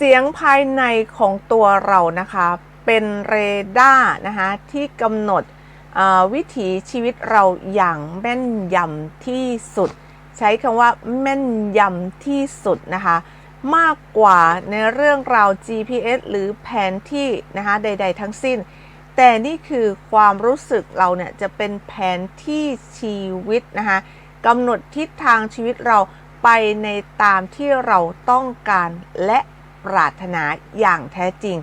เสียงภายในของตัวเรานะคะ เป็นเรดาร์นะคะที่กำหนดวิถีชีวิตเราอย่างแม่นยำที่สุด ใช้คำว่าแม่นยำที่สุดนะคะ มากกว่าในเรื่องราว GPS หรือแผนที่นะคะใด ๆ ทั้งสิ้น แต่นี่คือความรู้สึกเราเนี่ยจะเป็นแผนที่ชีวิตนะคะกำหนดทิศทางชีวิตเราไปในตามที่เราต้องการและ ปรารถนาอย่างแท้จริง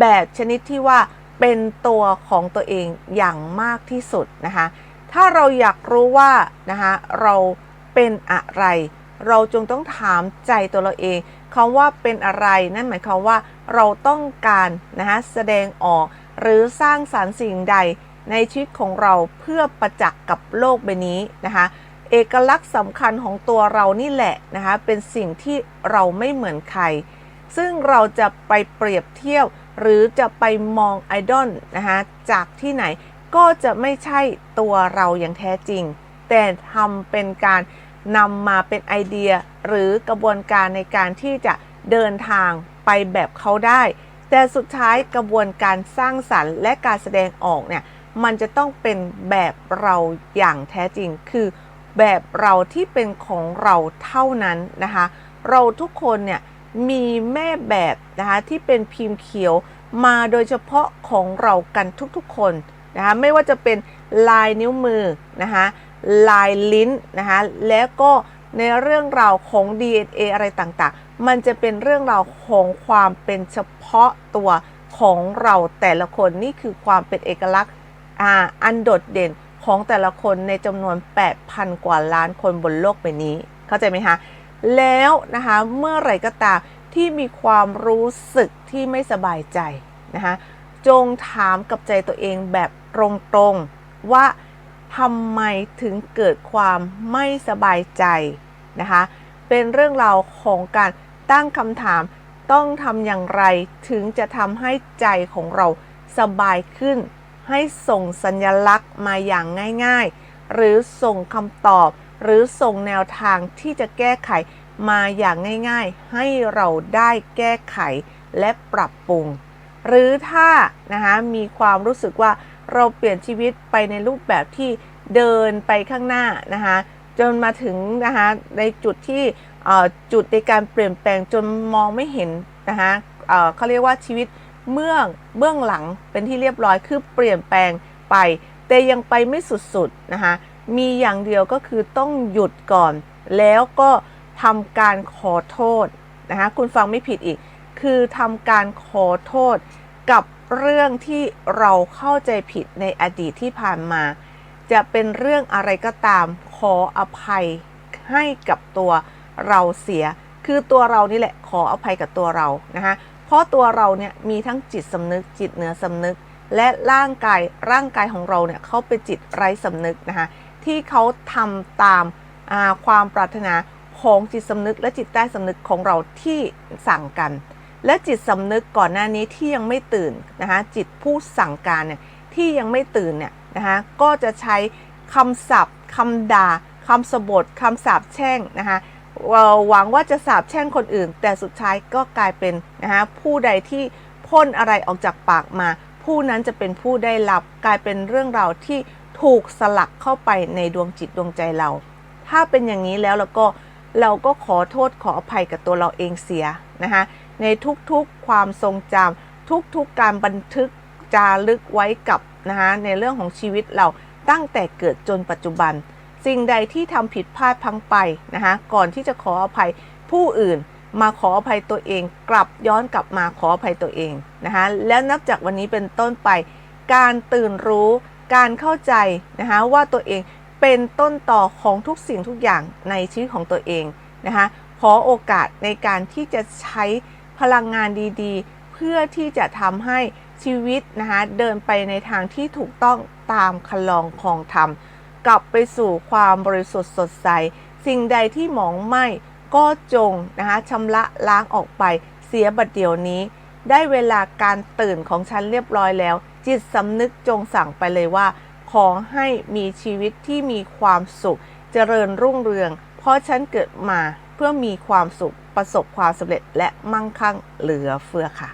แบบชนิดที่ว่าเป็นตัวของตัวเองอย่างมากที่สุดนะคะ ถ้าเราอยากรู้ว่านะคะเราเป็นอะไร เราจงต้องถามใจตัวเราเองคำว่าเป็นอะไร นั่นหมายความว่าเราต้องการนะคะแสดงออกหรือสร้างสารรค์สิ่งใดในชีวิตของเราเพื่อประจักษ์กับโลกใบนี้นะคะ เอกลักษณ์สำคัญของตัวเรานี่แหละนะคะเป็นสิ่งที่เราไม่เหมือนใคร ซึ่งเราจะไปเปรียบเทียบหรือจะไปมองไอดอลนะคะจากที่ไหนก็จะไม่ใช่ตัวเราอย่างแท้จริง แต่ทำเป็นการนำมาเป็นไอเดียหรือกระบวนการในการที่จะเดินทางไปแบบเขาได้ แต่สุดท้ายกระบวนการสร้างสรรค์ และการแสดงออกเนี่ยมันจะต้องเป็นแบบเราอย่างแท้จริง คือแบบเราที่เป็นของเราเท่านั้นนะคะ เราทุกคนเนี่ย มีแม่แบบนะคะที่เป็นพิมพ์เขียวมาโดยเฉพาะของเรากันทุกๆคนนะคะไม่ว่าจะเป็นลายนิ้วมือนะคะลายลิ้นนะคะแล้วก็ในเรื่องราวของ DNA อะไรต่างๆ มันจะเป็นเรื่องราวของความเป็นเฉพาะตัวของเราแต่ละคนนี่คือความเป็นเอกลักษณ์อันโดดเด่นของแต่ละคนในจำนวน 8,000 กว่าล้านคนบนโลกใบนี้ เข้าใจไหมคะ แล้วนะคะเมื่อไหร่ก็ตามที่มีความรู้สึกที่ไม่สบายใจนะคะจงถามกับใจตัวเองแบบตรงๆว่าทำไมถึงเกิดความไม่สบายใจนะคะเป็นเรื่องราวของการตั้งคำถามต้องทำอย่างไรถึงจะทำให้ใจของเราสบายขึ้น ให้ส่งสัญลักษณ์มาอย่างง่าย ๆ หรือส่งคำตอบ หรือส่งแนวทางที่จะแก้ไขมาอย่างง่ายๆ ให้เราได้แก้ไขและปรับปรุง หรือถ้านะคะมีความรู้สึกว่าเราเปลี่ยนชีวิตไปในรูปแบบที่เดินไปข้างหน้านะคะจนมาถึงนะคะในจุดที่จุดในการเปลี่ยนแปลงจนมองไม่เห็นนะคะเเขาเรียกว่าชีวิตเมื่องเบื้องหลังเป็นที่เรียบร้อยคือเปลี่ยนแปลงไป แต่ยังไปไม่สุดๆนะคะ มีอย่างเดียวก็คือต้องหยุดก่อน แล้วก็ทำการขอโทษนะคะคุณฟังไม่ผิดอีก คือทำการขอโทษกับเรื่องที่เราเข้าใจผิดในอดีตที่ผ่านมา จะเป็นเรื่องอะไรก็ตามขออภัยให้กับตัวเราเสีย คือตัวเรานี่แหละขออภัยกับตัวเรานะคะเพราะตัวเราเนี่ยมีทั้งจิตสำนึกจิตเหนือสำนึก และร่างกายร่างกายของเราเนี่ยเขาเป็นจิตไร้สำนึกนะคะ ที่เขาทำตามาความปรารถนาของจิตสำนึกและจิตใต้สำนึกของเราที่สั่งกัน และจิตสำนึกก่อนหน้านี้ที่ยังไม่ตื่นนะคะจิตผู้สั่งการเนี่ยที่ยังไม่ตื่นเนี่ยนะคะก็จะใช้คำศัพท์คำด่าคำสบทคำสาปแช่งนะคะหวังว่าจะสาปแช่งคนอื่น แต่สุดท้ายก็กลายเป็นนะคะผู้ใดที่พ่นอะไรออกจากปากมา ผู้นั้นจะเป็นผู้ได้รับกลายเป็นเรื่องราวที่ ถูกสลักเข้าไปในดวงจิตดวงใจเรา ถ้าเป็นอย่างนี้แล้วแล้วก็เราก็ขอโทษขออภัยกับตัวเราเองเสียนะคะในทุกๆความทรงจำทุกๆการบันทึกจารึกไว้กับนะคะในเรื่องของชีวิตเราตั้งแต่เกิดจนปัจจุบัน สิ่งใดที่ทำผิดพลาดพังไปนะคะก่อนที่จะขออภัยผู้อื่นมาขออภัยตัวเอง กลับย้อนกลับมาขออภัยตัวเองนะคะแล้วนับจากวันนี้เป็นต้นไป การตื่นรู้ การเข้าใจนะคะว่าตัวเองเป็นต้นต่อของทุกสิ่งทุกอย่างในชีวิตของตัวเองนะคะขอโอกาสในการที่จะใช้พลังงานดีๆ เพื่อที่จะทำให้ชีวิตนะคะเดินไปในทางที่ถูกต้องตามคลองของธรรม กลับไปสู่ความบริสุทธิ์สดใส สิ่งใดที่หมองไหมก็จงนะคะชำระล้างออกไปเสียบัดเดี๋ยวนี้ ได้เวลาการตื่นของฉันเรียบร้อยแล้ว จิตสำนึกจงสั่งไปเลยว่า ขอให้มีชีวิตที่มีความสุข เจริญรุ่งเรือง เพราะฉันเกิดมาเพื่อมีความสุขประสบความสำเร็จและมั่งคั่งเหลือเฟือค่ะ